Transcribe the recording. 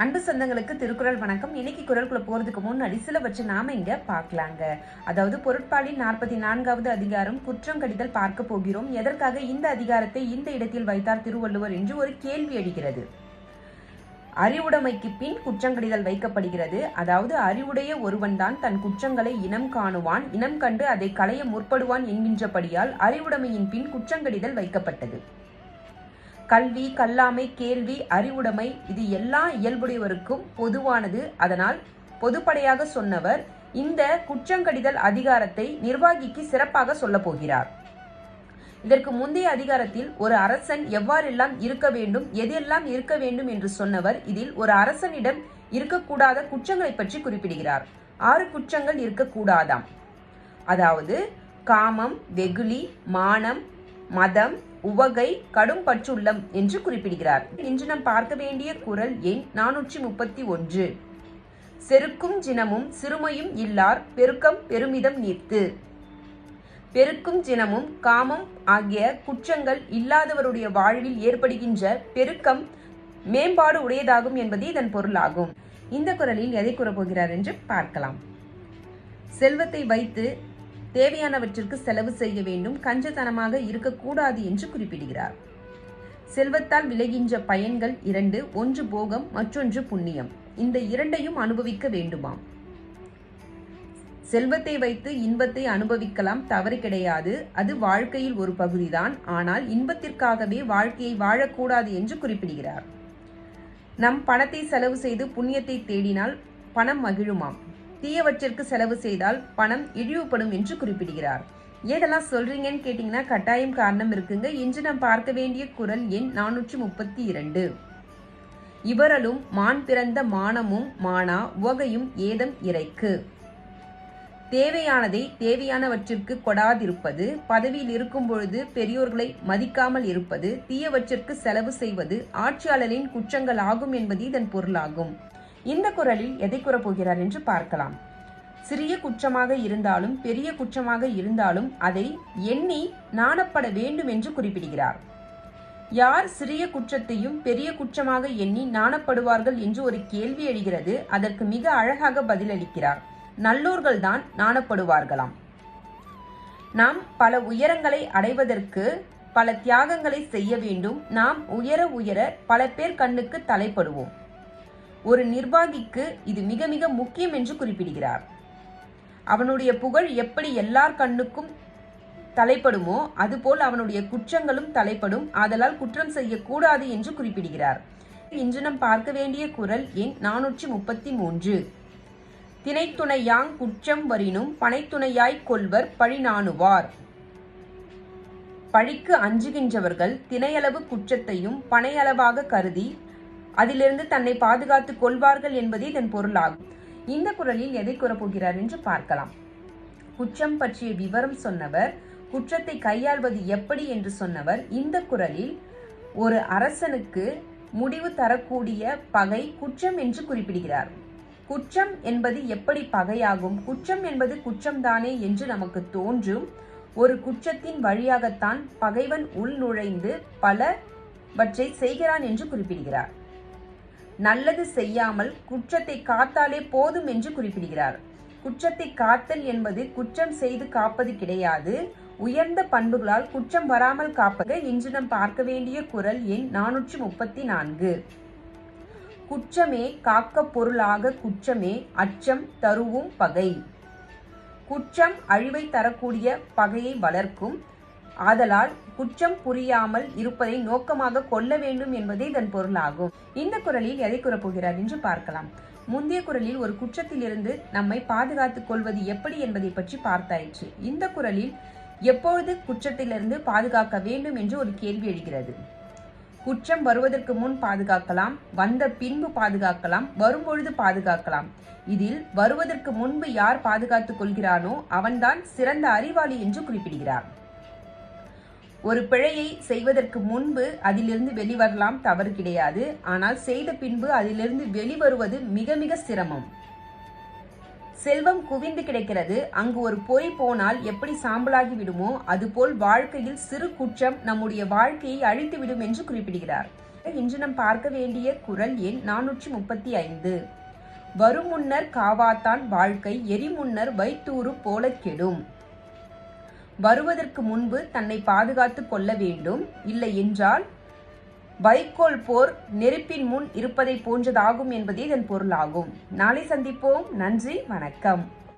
அன்பு சொந்தங்களுக்கு திருக்குறள் வணக்கம். இன்னைக்கு குரல்குள்ள போறதுக்கு முன்னாடி சிலவற்றை நாம இங்க பார்க்கலாங்க அதாவது பொருட்பாலின் நாற்பத்தி நான்காவது அதிகாரம் குற்றம் கடிதல் பார்க்க போகிறோம். எதற்காக இந்த அதிகாரத்தை இந்த இடத்தில் வைத்தார் திருவள்ளுவர் என்று ஒரு கேள்வி எழுகிறது. அறிவுடைமைக்கு பின் குற்றங்கடிதல் வைக்கப்படுகிறது. அதாவது அறிவுடைய ஒருவன்தான் தன் குற்றங்களை இனம் காணுவான் இனம் கண்டு அதை களைய முற்படுவான் என்கின்றபடியால் அறிவுடைமையின் பின் குற்றங்கடிதல் வைக்கப்பட்டது. கல்வி கல்லாமை கேள்வி அறிவுடைமை இது எல்லா இயல்புடையவருக்கும் பொதுவானது. அதனால் பொதுப்படையாக சொன்னவர் இந்த குற்றங்கடிதல் அதிகாரத்தை நிர்வாகிக்கு சிறப்பாக சொல்லப் போகிறார். இதற்கு முந்தைய அதிகாரத்தில் ஒரு அரசன் எவ்வாறெல்லாம் இருக்க வேண்டும் எதெல்லாம் இருக்க வேண்டும் என்று சொன்னவர் இதில் ஒரு அரசனிடம் இருக்கக்கூடாத குற்றங்களை பற்றி குறிப்பிடுகிறார். ஆறு குற்றங்கள் இருக்கக்கூடாதாம். அதாவது காமம் வெகுளி மானம் மதம் உவகை கடும் பற்றுள்ளம் என்று குறிப்பிடுகிறார். இன்று நாம் பார்க்க வேண்டிய குரல் எண் நானூற்றி முப்பத்தி ஒன்று. செருக்கும் ஜினமும் சிறுமையும் இல்லார் பெருக்கம் பெருமிதம் நீர்த்து. பெருக்கும் ஜினமும் காமம் ஆகிய குற்றங்கள் இல்லாதவருடைய வாழ்வில் ஏற்படுகின்ற பெருக்கம் மேம்பாடு உடையதாகும் என்பது இதன் பொருளாகும். இந்த குரலில் எதை கூறப்போகிறார் என்று பார்க்கலாம். செல்வத்தை வைத்து தேவையானவற்றிற்கு செலவு செய்ய வேண்டும் கஞ்சத்தனமாக இருக்கக்கூடாது என்று குறிப்பிடுகிறார். செல்வத்தால் விளைகின்ற பயன்கள் இரண்டு ஒன்று போகம் மற்றொன்று புண்ணியம். இந்த இரண்டையும் அனுபவிக்க வேண்டுமாம். செல்வத்தை வைத்து இன்பத்தை அனுபவிக்கலாம் தவறு கிடையாது. அது வாழ்க்கையில் ஒரு பகுதிதான். ஆனால் இன்பத்திற்காகவே வாழ்க்கையை வாழக்கூடாது என்று குறிப்பிடுகிறார். நம் பணத்தை செலவு செய்து புண்ணியத்தை தேடினால் பணம் மகிழுமாம். தீயவற்றிற்கு செலவு செய்தால் பணம் இழிவுபடும் என்று குறிப்பிடுகிறார். ஏதெல்லாம் சொல்றீங்கன்னு கேட்டீங்கன்னா கட்டாயம் காரணம் இருக்குங்க. இன்று நாம் பார்க்க வேண்டிய குரல் எண் நானூற்றி முப்பத்தி இரண்டு இவரலும் மான் பிறந்த மானமும் மானா உவகையும் ஏதம் இறைக்கு. தேவையானதை தேவையானவற்றிற்கு கொடாதிருப்பது பதவியில் இருக்கும் பொழுது பெரியோர்களை மதிக்காமல் இருப்பது தீயவற்றிற்கு செலவு செய்வது ஆட்சியாளரின் குற்றங்கள் ஆகும் என்பது இதன் பொருளாகும். இந்த குரலில் எதை கூறப்போகிறார் என்று பார்க்கலாம். சிறிய குற்றமாக இருந்தாலும் பெரிய குற்றமாக இருந்தாலும் அதை எண்ணி நாணப்பட வேண்டும் என்று குறிப்பிடுகிறார். யார் சிறிய குற்றத்தையும் பெரிய குற்றமாக எண்ணி நாணப்படுவார்கள் என்று ஒரு கேள்வி எழுகிறது அதற்கு மிக அழகாக பதிலளிக்கிறார். நல்லோர்கள்தான் நாணப்படுவார்களாம். நாம் பல உயரங்களை அடைவதற்கு பல தியாகங்களை செய்ய வேண்டும். நாம் உயர உயர பல பேர் கண்ணுக்கு தலைப்படுவோம். ஒரு நிர்வாகிக்கு இது மிக மிக முக்கியம் என்று குறிப்பிடுகிறார். அவனுடைய புகழ் எப்படி எல்லார் கண்ணுக்கும் தலைப்படுமோ அதுபோல் அவனுடைய குற்றங்களும் தலைப்படும். ஆதலால் குற்றம் செய்யக்கூடாது என்று குறிப்பிடுகிறார். இன்று நாம் பார்க்க வேண்டிய குரல் எண் நானூற்றி முப்பத்தி மூன்று. திணைத்துணையாங் குற்றம் வரினும் பனைத்துணையாய்க் கொள்வர் பழி நாணுவார் பழிக்கு அஞ்சுகின்றவர்கள் திணையளவு குற்றத்தையும் பனையளவாக கருதி அதிலிருந்து தன்னை பாதுகாத்துக் கொள்வார்கள் என்பதே இதன் பொருளாகும். இந்த குரலில் எதை கூறப்போகிறார் என்று பார்க்கலாம். குற்றம் பற்றிய விவரம் சொன்னவர் குற்றத்தை கையாள்வது எப்படி என்று சொன்னவர் இந்த குரலில் ஒரு அரசனுக்கு முடிவு தரக்கூடிய பகை குற்றம் என்று குறிப்பிடுகிறார். குற்றம் என்பது எப்படி பகையாகும்? குற்றம் என்பது குற்றம்தானே என்று நமக்கு தோன்றும். ஒரு குற்றத்தின் வழியாகத்தான் பகைவன் உள் நுழைந்து பலவற்றை செய்கிறான் என்று குறிப்பிடுகிறார். நல்லது செய்யாமல் குற்றத்தை காத்தாலே போதும் என்று குறிப்பிடுகிறார். குற்றத்தை காத்தல் என்பது குற்றம் செய்து காப்பது கிடையாது. உயர்ந்த பண்புகளால் குற்றம் வராமல் காப்பது இன்று நாம் பார்க்க வேண்டிய குரல் எண் நானூற்றி முப்பத்தி நான்கு. குற்றமே காக்க பொருளாக குற்றமே அச்சம் தருவும் பகை. குற்றம் அழிவை தரக்கூடிய பகையை வளர்க்கும் ஆதலால் குற்றம் புரியாமல் இருப்பதை நோக்கமாக கொள்ள வேண்டும் என்பதே இதன் பொருளாகும். இந்த குரலில் எதை கூறப்போகிறார் என்று பார்க்கலாம். முந்தைய குரலில் ஒரு குற்றத்திலிருந்து நம்மை பாதுகாத்துக் கொள்வது எப்படி என்பதை பற்றி பார்த்தாயிற்று. இந்த குரலில் எப்பொழுது குற்றத்திலிருந்து பாதுகாக்க வேண்டும் என்று ஒரு கேள்வி எழுகிறது. குற்றம் வருவதற்கு முன் பாதுகாக்கலாம் வந்த பின்பு பாதுகாக்கலாம் வரும்பொழுது பாதுகாக்கலாம். இதில் வருவதற்கு முன்பு யார் பாதுகாத்துக் கொள்கிறானோ அவன்தான் சிறந்த அறிவாளி என்று குறிப்பிடுகிறார். ஒரு பிழையை செய்வதற்கு முன்பு அதிலிருந்து வெளிவரலாம் தவறு கிடையாது. ஆனால் செய்த பின்பு அதிலிருந்து வெளிவருவது மிக மிக சிரமம். செல்வம் குவிந்து கிடைக்கிறது. அங்கு ஒரு பொய் போனால் எப்படி சாம்பலாகி விடுமோ அதுபோல் வாழ்க்கையில் சிறு குற்றம் நம்முடைய வாழ்க்கையை அழித்துவிடும் என்று குறிப்பிடுகிறார். இன்று நாம் பார்க்க வேண்டிய குரல் எண் நானூற்றி முப்பத்தி ஐந்து. வரும் முன்னர் காவாத்தான் வாழ்க்கை எரிமுன்னர் வைத்தூறு போல கெடும். வருவதற்கு முன்பு தன்னை பாதுகாத்துக் கொள்ள வேண்டும். இல்லை என்றால் வைக்கோல் போர் நெருப்பின் முன் இருப்பதை போன்றதாகும் என்பதே இதன் பொருளாகும். நாளை சந்திப்போம். நன்றி. வணக்கம்.